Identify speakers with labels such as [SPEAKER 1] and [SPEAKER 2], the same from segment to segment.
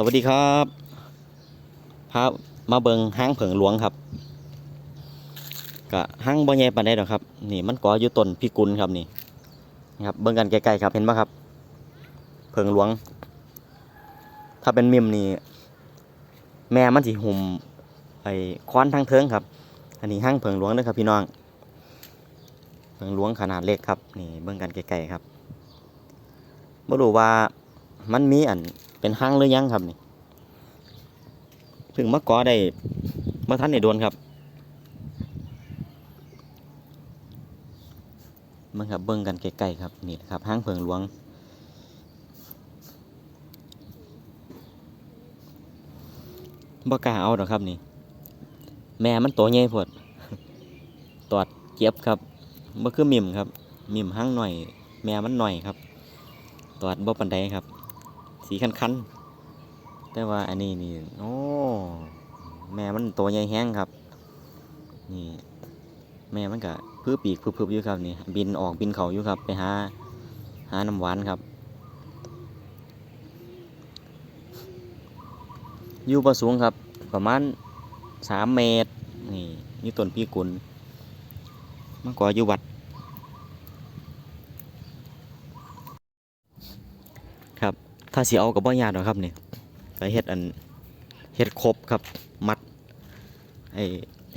[SPEAKER 1] สวัสดีครับพามาเบิงห้างเผิงหลวงครับกะห้างบ่ใหญ่ปานใดดอกครับ นี่มันก่ออยู่ต้นพิกุลครับนี่นะครับเบิ่งกันใกลๆครับเห็นปะครับ เผิงหลวง ถ้าเป็นมิมนี่แม่มันสิหุ่มไอ้ค้อนทางเทิงครับ อันนี้ห้างเผิงหลวงเด้อครับพี่น้อง เผิงหลวงขนาดเล็กครับ นี่เบิ่งกันใกลๆครับบ่รู้ว่ามันมีอัน เป็นห้างหรือยังครับนี่ถึงมะกอได้เมื่อท่านได้โดนครับมันครับเบิ่งกันใกล้ๆครับนี่นะครับห้างเพิงหลวงบ่กล้าเอาดอกครับนี่ แม่มันโตใหญ่พวดตอดเจ็บครับบ่คือมิมครับ มิมห้างหน่อย แม่มันหน่อยครับ ตอดบ่ปันใดครับ สีคันๆ แต่ว่าอันนี้นี่ โอ้ แม่มันตัวใหญ่แห้งครับ นี่ แม่มันก็พื้ปีกพึบๆอยู่ครับนี่ บินออกบินเขาอยู่ครับ ไปหา หาน้ำหวานครับอยู่ประสูงครับ ประมาณสามเมตร นี่นี่ต้นพี่กุลมันก็อยู่วัด ครับ ถ้าสิเอากับบ่ยากหรอกครับนี่ไปเฮ็ดอันเฮ็ดครบครับ มัดไอ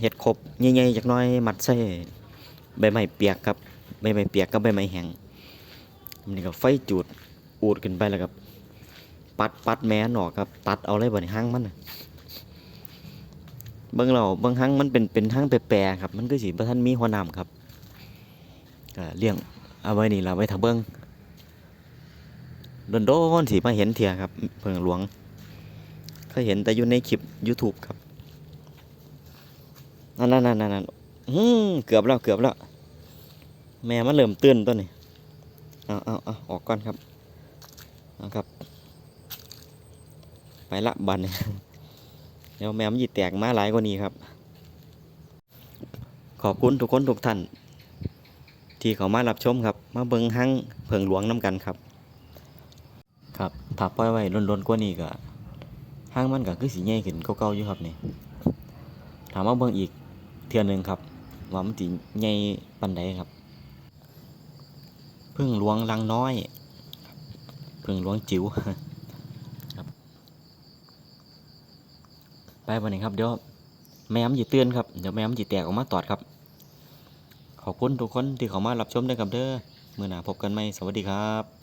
[SPEAKER 1] เฮ็ดครบใหญ่ๆจักน้อยมัดใส่ใบไม้เปียกครับใบไม้เปียกกับใบไม้แห้งอันนี้ก็ไฟจูดอูดขึ้นไปแล้วครับปัดปัดแม่นอกครับ ตัดเอาเลยบ่นี่หางมันเบิ่งเราเบิ่งหางมันเป็นเป็นหางแปรๆครับ มันก็สิบ่ทันมีหัวน้ำครับก็เลี้ยงเอาไว้นี่ล่ะไว้ถ้าเบิ่ง โดนโดนๆสิมาเห็นเถียครับเพิงหลวงเคยเห็นแต่อยู่ในคลิป YouTube ครับนั่นนั่นนั่นนั่นอืมเกือบแล้วเกือบแล้ว แม่มันเริ่มตื่นตัวนี้เอาเอาเอาออกก่อนครับเอาครับ ไปละบันเดี๋ยวแม่มันยิแตกมาหลายกว่านี้ครับ ขอบคุณทุกคนทุกท่าน ที่เขามารับชมครับ มาเบิงห้างเพิงหลวงน้ำกันครับ ครับถ้าปล่อยไว้ล้นๆกว่านี้ก็ห้างมันก็คือสีใหญ่ขึ้นเก่าๆอยู่ครับนี่ถามว่าเบิ่งอีกเทื่อนึงครับ ว่ามันสิใหญ่ปานใดครับ พึ่งหลวงลังน้อย พึ่งหลวงจิ๋วครับ ไปวันนี้ครับเดี๋ยวแม่มนสิเตือนครับเดี๋ยวแม่มนสิแตกออกมาตอดครับ ขอบคุณทุกคนที่เข้ามารับชมด้วยครับเด้อมื้อหน้าพบกันใหม่สวัสดีครับ